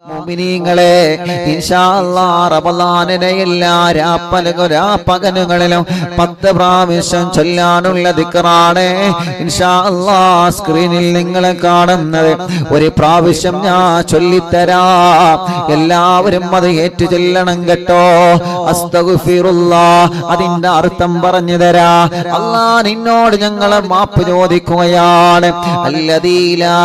Uh, മോമിനീങ്ങളെ അല്ലാഹ് എല്ലാ രാപ്പലക രാപ്പകനുകളിലും പത്ത് പ്രാവശ്യം ചൊല്ലാനുള്ള ദിക്റാണ് ഇൻഷാ അല്ലാഹ് സ്ക്രീനിൽ നിങ്ങളെ കാണുന്നത്. ഒരു പ്രാവശ്യം ഞാൻ ചൊല്ലിത്തരാ. എല്ലാവരും അത് ഏറ്റു ചൊല്ലണം കേട്ടോ. അസ്തഗുഫിറുല്ലാ അതിന്റെ അർത്ഥം പറഞ്ഞു തരാ. അല്ലാ നിന്നോട് ഞങ്ങൾ മാപ്പ് ചോദിക്കുകയാണ്. അല്ലദീലാ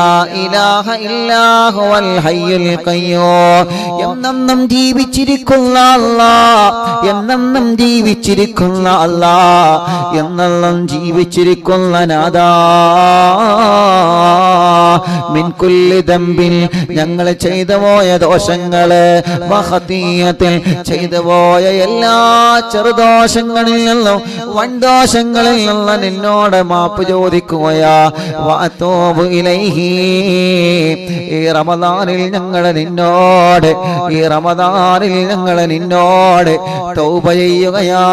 ഇലാഹ ഇല്ലാഹു വൽ ഹയ്യുൽ ഖയ്യൂം. എന്നെന്നും ജീവിച്ചിരിക്കുന്ന അല്ലാ. എന്നെന്നും ജീവിച്ചിരിക്കുന്ന അല്ലാ. എന്നെന്നും ജീവിച്ചിരിക്കുന്ന നാദാ മിൻ കുല്ലി ദംബിൽ ഞങ്ങൾ ചെയ്തു പോയ ദോഷങ്ങൾ മഹതീയത്തിൽ ചെയ്തു പോയ എല്ലാ ചെറുദോഷങ്ങളിൽ നിന്നും വൻദോഷങ്ങളിൽ നിന്നും നിന്നോട് മാപ്പ് ചോദിക്കുകയാ. വാത്തോബ് ഇലൈഹി. ഈ റമദാനിൽ ഞങ്ങൾ നിന്നോട് ഈ റമദാനിൽ ഞങ്ങൾ നിന്നോട് തൗബ ചെയ്യുകയാ.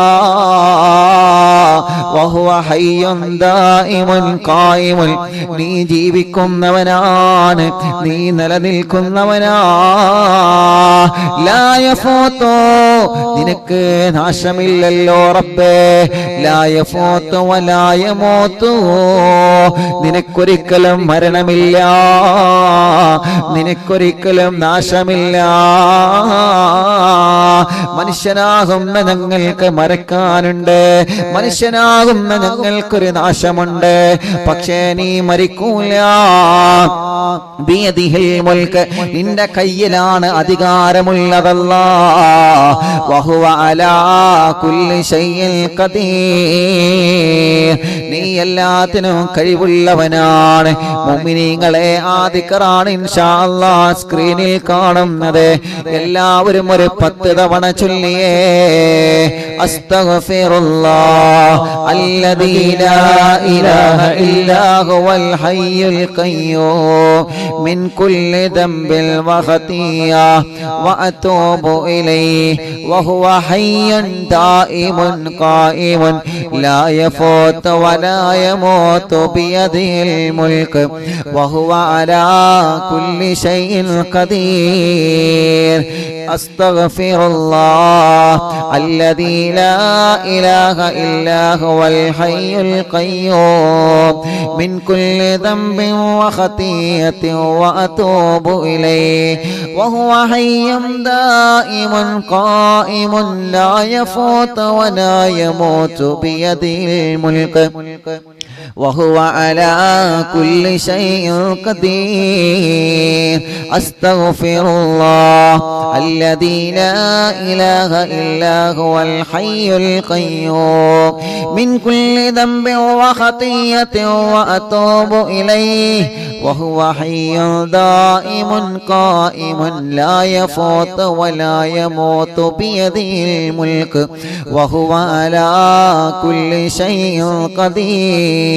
നീ ജീവിക്കുന്നവനാണ് നീ നിലനിൽക്കുന്നവനാ. ലായ യഫൂതു നിനക്ക് നാശമില്ലല്ലോ റബ്ബേ. ലായ ഫോത്തു വലാ യമൂതു നിനക്കൊരിക്കലും മരണമില്ല. നിനക്കൊരിക്കലും നാശമില്ല. മനുഷ്യനാകുന്ന ഞങ്ങൾക്ക് മരക്കാനുണ്ട്. മനുഷ്യനാകുന്ന ഞങ്ങൾക്കൊരു നാശമുണ്ട്. പക്ഷേ നീ മരിക്കൂല. നിന്റെ കയ്യിലാണ് അധികാരമുള്ളതല്ല. വഹുവ അലാ കുല്ലി ശൈഇൻ ഖദീർ. നീ എല്ലാത്തിനും കഴിവുള്ളവനാണ്. മുഅ്മിനീങ്ങളെ ആദിക്കറാണ് ഇൻഷാ അല്ലാഹ് സ്ക്രീനിൽ കാണുന്നത്. എല്ലാവരും ഒരു പത്ത് തവണ ചൊല്ലിയേ. അസ്തഗ്ഫിറുല്ലാഹ് അല്ലദീ ലാ ഇലാഹ ഇല്ലാ ഹുവൽ ഹയ്യുൽ ഖയ്യൂം. മിൻ കുല്ലി ദംബിൽ വഖതിയ വഅതൂബു ഇലൈഹി. وهو حي دائم قائم لا يفوت ولا يموت بيده الملك وهو على كل شيء قدير أستغفر الله الذي لا إله إلا هو الحي القيوم من كل ذنب وخطيئة وأتوب إليه وهو حي دائم قائم لا يفوت ولا يموت بيده الملك وهو على كل شيء قدير أستغفر الله الذي لا إله إلا هو الحي القيوم من كل ذنب وخطية وأتوب إليه وهو حي دائم قائم لا يفوت ولا يموت بيده الملك وهو على كل شيء قدير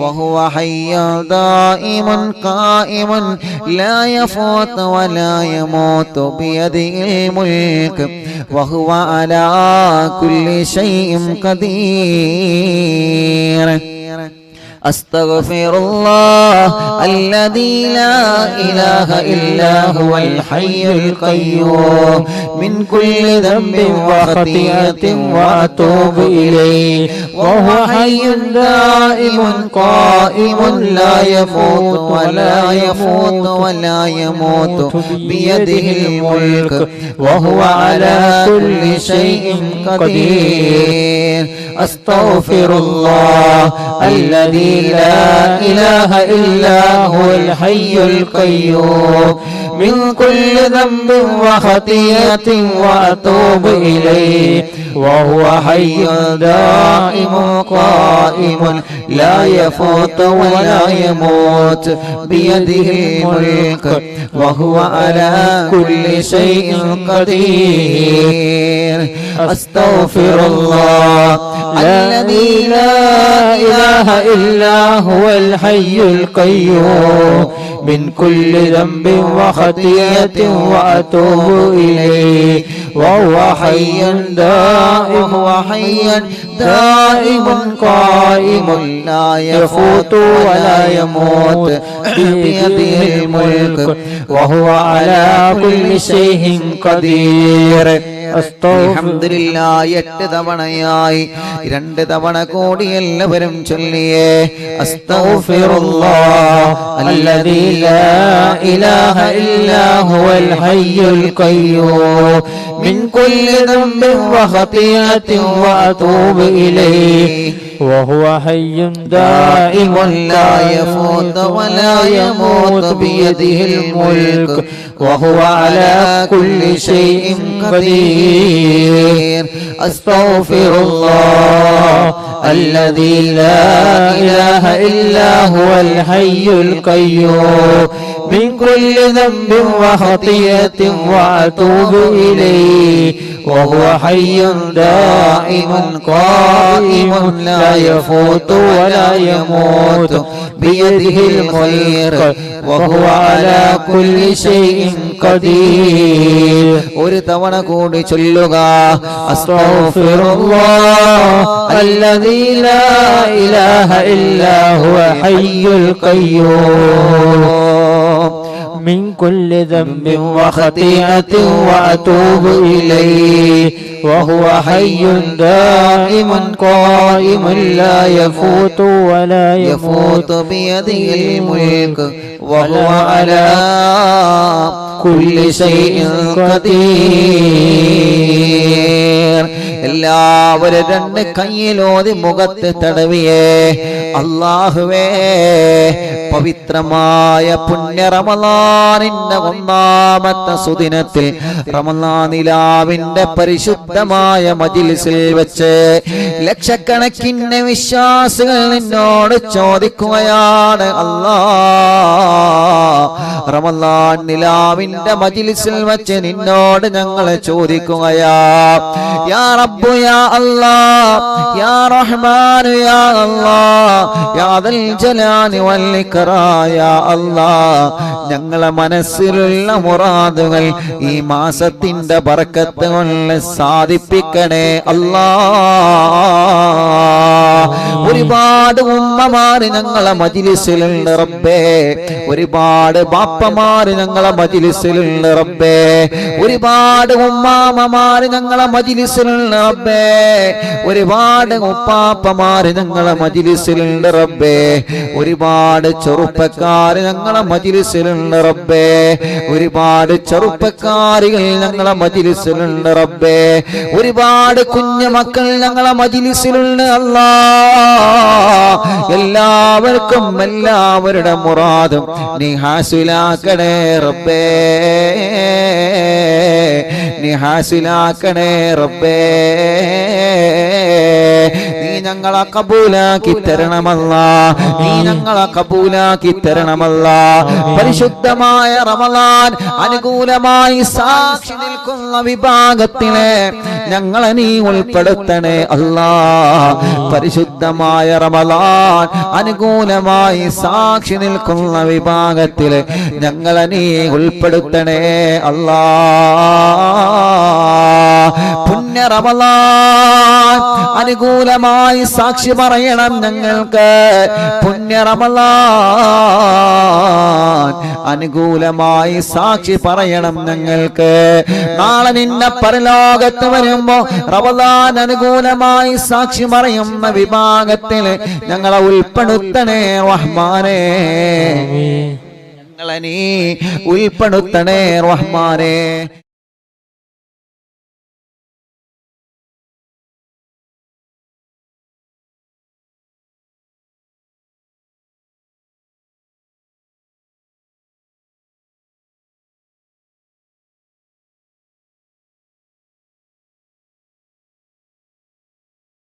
ഹയ്യുൽ ഖയ്യൂം മിൻ കുല്ലി ദംബിൻ വഖതിയത്തിൻ വഅതൂബു ഇലൈഹി വഹുവ ഹയ്യുൻ ദായിമുൻ ഖായിമുൻ ലാ യഫൂതു വലാ أستغفر الله الذي لا إله إلا هو الحي القيوم. من كل ذنب وخطيئة وأتوب إليه. وهو حي دائم قائم لا يفوت ولا يفوت ولا يموت بيده الملك. وهو على كل شيء قدير. أستغفر الله الذي لا إله إلا هو الحي القيوم. من كل ذنب وخطيئة وأتوب إليه. وهو حي دائم قائم لا يفوت ولا يموت. بيده الملك وهو على كل شيء قدير. أستغفر الله الذي لا إله إلا هو الحي القيوم. من كل ذنب وخطيئة وأتوب إليه. وهو حي دائم وحي دائم قائم لا يفوت ولا يموت. بيده الملك وهو على كل شيء قدير. എട്ട് തവണയായി രണ്ട് തവണ കൂടി എല്ലാവരും ചൊല്ലിയേ അസ്തഗ്ഫിറുല്ലാഹ് الذي لا إله إلا هو الحي القيوم من كل ذنب وخطيئة وأتوب إليه وهو حي دائم لا يفوت ولا يموت بيده الملك وهو على كل شيء قدير. أستغفر الله الذي لا إله إلا هو الحي القيوم. من كل ذنب وخطيئة وأتوب إليه. وهو حي دائم قائم لا يفوت ولا يموت. بيده الخير. وهو على كل شيء ഒരു തവണ കൂടി ചൊല്ലുക. ഇലാഹ ഇല്ലാഹു ഹയ്യുൽ ഖയ്യൂം. من كل ذنب وخطيئة وأتوب إليه. وهو حي دائم قائم لا يفوت ولا يفوت بيده الملك. وهو على كل شيء قدير. എല്ലാവരും രണ്ട് കയ്യിലോതി മുഖത്ത് തടവിയേ. അള്ളാഹുവേ. പവിത്രമായ പുണ്യ റമലാനിന്റെ ഒന്നാമത്തെ സുദിനത്തിൽ റമലാനിലാവിന്റെ പരിശുദ്ധമായ മജിലിസിൽ വെച്ച് ലക്ഷക്കണക്കിന് വിശ്വാസികൾ നിന്നോട് ചോദിക്കുകയാണ് അല്ലാ റമലാൻ നിലാവിന്റെ മജിലിസിൽ വെച്ച് നിന്നോട് ഞങ്ങളെ ചോദിക്കുകയാ യാ റബ്ബു യാ അല്ലാ യാ റഹ്മാനു യാ അല്ലാ യാ ദൽ ജലാലി വൽ ഇക്റാം യാ അല്ലാ ഞങ്ങളെ മനസ്സിലുള്ള മുറാദുകൾ ഈ മാസത്തിന്റെ ബർക്കത്ത് കൊണ്ട് സാധിപ്പിക്കണേ അല്ലാ ഒരുപാട് ഉമ്മമാര് ഞങ്ങളെ മജിലിസിലുണ്ട് റബ്ബേ ഒരുപാട് ബാപ്പമാര് ഞങ്ങളെ മജിലിസിലുണ്ട് റബ്ബേ. ഒരുപാട് ഉമ്മാമമാര് ഞങ്ങളെ മജിലിസിലുണ്ട് റബ്ബേ. ഒരുപാട് ഉപ്പാപ്പമാര് ഞങ്ങളെ മജിലിസിലുണ്ട് റബ്ബേ. ഒരുപാട് ചെറുപ്പക്കാര് ഞങ്ങളെ മജിലിസിലുണ്ട് റബ്ബേ. ഒരുപാട് ചെറുപ്പക്കാരികൾ ഞങ്ങളെ മജിലിസിലുണ്ട് റബ്ബേ. ഒരുപാട് കുഞ്ഞു മക്കൾ ഞങ്ങളെ മജിലിസിലുണ്ട് അല്ലാ. എല്ലാവർക്കും എല്ലാവരുടെ മുറാദും നീ ഹാസിലാക്കണേ റബ്ബേ. നീ ഹാസിലാക്കണേ റബ്ബേ. നീ ഞങ്ങളെ കബൂലാക്കി തരണമല്ല. നീ ഞങ്ങളെ കബൂലാക്കി തരണമല്ല. പരിശുദ്ധമായ റമലാൻ അനുകൂലമായി സാക്ഷി നിൽക്കുന്ന വിഭാഗത്തിലെ ഞങ്ങളെ നീ ഉൾപ്പെടുത്തണേ അല്ലാ. പരിശുദ്ധമായ റമലാൻ അനുകൂലമായി സാക്ഷി നിൽക്കുന്ന വിഭാഗത്തിൽ ഞങ്ങളെ നീ ഉൾപ്പെടുത്തണേ അല്ലാ. പുണ്യ അനുകൂലമായി സാക്ഷി പറയണം ഞങ്ങൾക്ക്. പുണ്യ അനുകൂലമായി സാക്ഷി പറയണം ഞങ്ങൾക്ക്. നാളെ നിന്നെ പരലോകത്ത് വരുമ്പോ റമലാൻ അനുകൂലമായി സാക്ഷി പറയുന്ന വിഭാഗത്തിൽ ഞങ്ങളെ ഉൾപ്പെടുത്തണേ റഹ്മാനേ. ഞങ്ങളെ നീ ഉൾപ്പെടുത്തണേ റഹ്മാനേ.